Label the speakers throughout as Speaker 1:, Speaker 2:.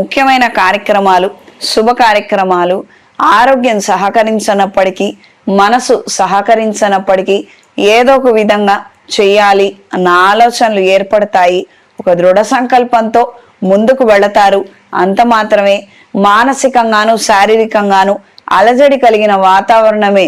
Speaker 1: ముఖ్యమైన కార్యక్రమాలు శుభ కార్యక్రమాలు ఆరోగ్యం సహకరించనప్పటికీ మనసు సహకరించనప్పటికీ ఏదో ఒక విధంగా చేయాలి అన్న ఆలోచనలు ఏర్పడతాయి. ఒక దృఢ సంకల్పంతో ముందుకు వెళతారు. అంత మాత్రమే. మానసికంగాను శారీరకంగాను అలజడి కలిగిన వాతావరణమే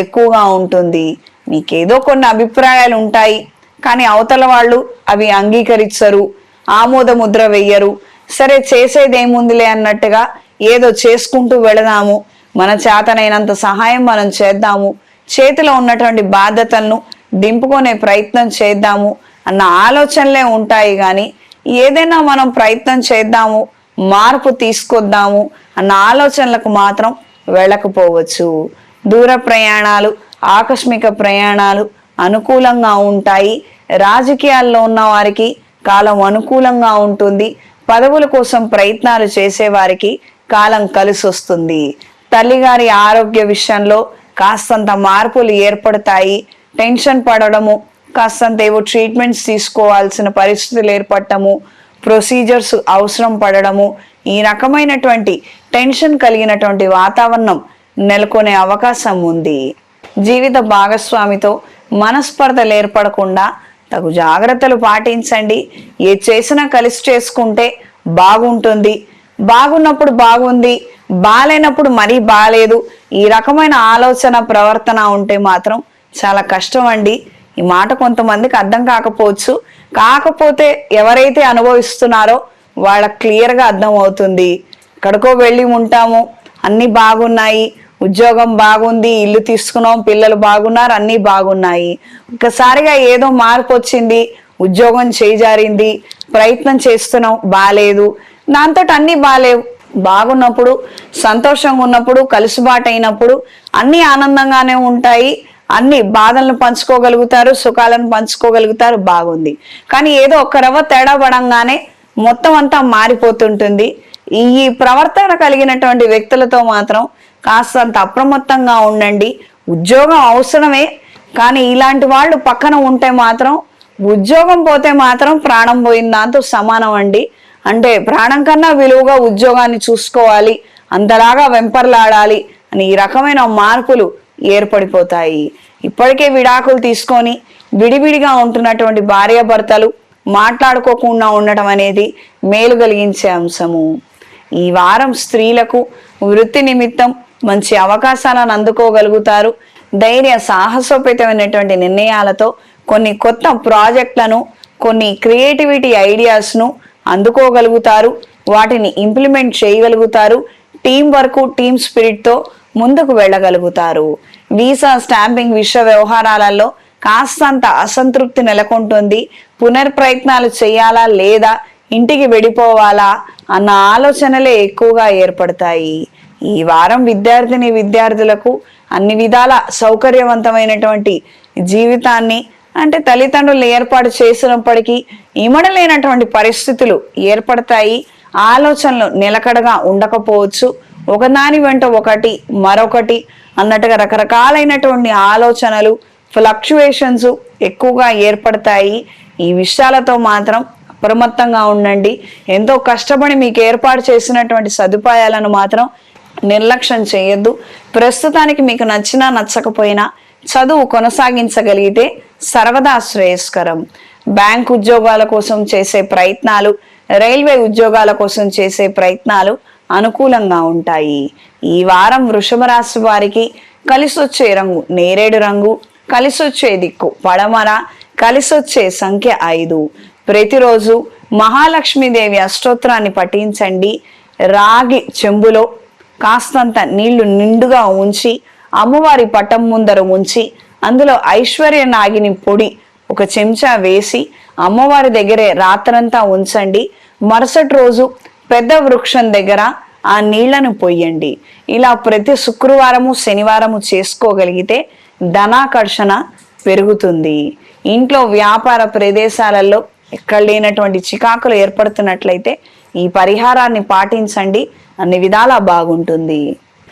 Speaker 1: ఎక్కువగా ఉంటుంది. మీకేదో కొన్ని అభిప్రాయాలు ఉంటాయి. కానీ అవతల వాళ్ళు అవి అంగీకరించరు. ఆమోద ముద్ర వెయ్యరు. సరే చేసేదేముందిలే అన్నట్టుగా ఏదో చేసుకుంటూ వెళదాము. మన చేతనైనంత సహాయం మనం చేద్దాము. చేతిలో ఉన్నటువంటి బాధ్యతలను దింపుకునే ప్రయత్నం చేద్దాము అన్న ఆలోచనలే ఉంటాయి కానీ ఏదైనా మనం ప్రయత్నం చేద్దాము మార్పు తీసుకొద్దాము అన్న ఆలోచనలకు మాత్రం వెళ్ళకపోవచ్చు. దూర ప్రయాణాలు ఆకస్మిక ప్రయాణాలు అనుకూలంగా ఉంటాయి. రాజకీయాల్లో ఉన్న వారికి కాలం అనుకూలంగా ఉంటుంది. పదవుల కోసం ప్రయత్నాలు చేసే వారికి కాలం కలిసి వస్తుంది తల్లిగారి ఆరోగ్య విషయంలో కాస్తంత మార్పులు ఏర్పడతాయి. టెన్షన్ పడడము కాస్తంత ఏవో ట్రీట్మెంట్స్ తీసుకోవాల్సిన పరిస్థితులు ఏర్పడటము ప్రొసీజర్స్ అవసరం పడడము ఈ రకమైనటువంటి టెన్షన్ కలిగినటువంటి వాతావరణం నెలకొనే అవకాశం ఉంది. జీవిత భాగస్వామితో మనస్పర్ధలు ఏర్పడకుండా తగు జాగ్రత్తలు పాటించండి. ఏ చేసినా కలిసి చేసుకుంటే బాగుంటుంది. బాగున్నప్పుడు బాగుంది. బాగాలేనప్పుడు మరీ బాగాలేదు ఈ రకమైన ఆలోచన ప్రవర్తన ఉంటే మాత్రం చాలా కష్టం అండి ఈ మాట కొంతమందికి అర్థం కాకపోవచ్చు. కాకపోతే ఎవరైతే అనుభవిస్తున్నారో వాళ్ళకి క్లియర్గా అర్థం అవుతుంది ఎక్కడికో వెళ్ళి ఉంటాము. అన్నీ బాగున్నాయి. ఉద్యోగం బాగుంది ఇల్లు తీసుకున్నాం పిల్లలు బాగున్నారు అన్నీ బాగున్నాయి. ఒక్కసారిగా ఏదో మార్పు వచ్చింది ఉద్యోగం చేజారింది ప్రయత్నం చేస్తున్నాం బాగాలేదు దాంతో అన్నీ బాగాలేవు బాగున్నప్పుడు సంతోషంగా ఉన్నప్పుడు కలుసుబాటు అయినప్పుడు అన్నీ ఆనందంగానే ఉంటాయి. అన్ని బాధలను పంచుకోగలుగుతారు సుఖాలను పంచుకోగలుగుతారు బాగుంది. కానీ ఏదో ఒక రవ్వ తేడా పడంగానే మొత్తం అంతా మారిపోతుంటుంది. ఈ ప్రవర్తన కలిగినటువంటి వ్యక్తులతో మాత్రం కాస్తంత అప్రమత్తంగా ఉండండి. ఉద్యోగం అవసరమే కానీ ఇలాంటి వాళ్ళు పక్కన ఉంటే మాత్రం ఉద్యోగం పోతే మాత్రం ప్రాణం పోయిన దాంతో సమానం అండి అంటే ప్రాణం కన్నా విలువగా ఉద్యోగాన్ని చూసుకోవాలి అంతలాగా వెంపర్లాడాలి అని ఈ రకమైన మార్పులు ఏర్పడిపోతాయి. ఇప్పటికే విడాకులు తీసుకొని విడివిడిగా ఉంటున్నటువంటి భార్యాభర్తలు మాట్లాడుకోకుండా ఉండటం అనేది మేలు కలిగించే అంశము. ఈ వారం స్త్రీలకు వృత్తి నిమిత్తం మంచి అవకాశాలను అందుకోగలుగుతారు. ధైర్య సాహసోపేతమైనటువంటి నిర్ణయాలతో కొన్ని కొత్త ప్రాజెక్టులను కొన్ని క్రియేటివిటీ ఐడియాస్ను అందుకోగలుగుతారు. వాటిని ఇంప్లిమెంట్ చేయగలుగుతారు. టీం వర్క్ టీం స్పిరిట్తో ముందుకు వెళ్ళగలుగుతారు. వీసా స్టాంపింగ్ విశ్వ వ్యవహారాలలో కాస్తంత అసంతృప్తి నెలకొంటుంది. పునర్ప్రయత్నాలు చేయాలా లేదా? ఇంటికి వెళ్ళిపోవాలా? అన్న ఆలోచనలే ఎక్కువగా ఏర్పడతాయి. ఈ వారం విద్యార్థిని విద్యార్థులకు అన్ని విధాల సౌకర్యవంతమైనటువంటి జీవితాన్ని అంటే తల్లిదండ్రులు ఏర్పాటు చేసినప్పటికీ ఇమడలేనటువంటి పరిస్థితులు ఏర్పడతాయి. ఆలోచనలు నిలకడగా ఉండకపోవచ్చు. ఒకదాని వెంట ఒకటి మరొకటి అన్నట్టుగా రకరకాలైనటువంటి ఆలోచనలు ఫ్లక్చువేషన్స్ ఎక్కువగా ఏర్పడతాయి. ఈ విషయాలతో మాత్రం అప్రమత్తంగా ఉండండి. ఎంతో కష్టపడి మీకు ఏర్పాటు చేసినటువంటి సదుపాయాలను మాత్రం నిర్లక్ష్యం చేయొద్దు. ప్రస్తుతానికి మీకు నచ్చినా నచ్చకపోయినా చదువు కొనసాగించగలిగితే సర్వదా శ్రేయస్కరం. బ్యాంక్ ఉద్యోగాల కోసం చేసే ప్రయత్నాలు రైల్వే ఉద్యోగాల కోసం చేసే ప్రయత్నాలు అనుకూలంగా ఉంటాయి. ఈ వారం వృషభ రాశి వారికి కలిసొచ్చే రంగు నేరేడు రంగు కలిసొచ్చే దిక్కు పడమర కలిసొచ్చే సంఖ్య ఐదు. ప్రతిరోజు మహాలక్ష్మీదేవి అష్టోత్తరాన్ని పఠించండి. రాగి చెంబులో కాస్తంత నీళ్ళు నిండుగా ఉంచి అమ్మవారి పటం ముందర ఉంచి అందులో ఐశ్వర్య నాగిని పొడి ఒక చెంచా వేసి అమ్మవారి దగ్గరే రాత్రంతా ఉంచండి. మరుసటి రోజు పెద్ద వృక్షం దగ్గర ఆ నీళ్ళను పొయ్యండి. ఇలా ప్రతి శుక్రవారము శనివారము చేసుకోగలిగితే ధనాకర్షణ పెరుగుతుంది. ఇంట్లో వ్యాపార ప్రదేశాలలో ఎక్కడ లేనటువంటి చికాకులు ఏర్పడుతున్నట్లయితే ఈ పరిహారాన్ని పాటించండి. అన్ని విధాలా బాగుంటుంది.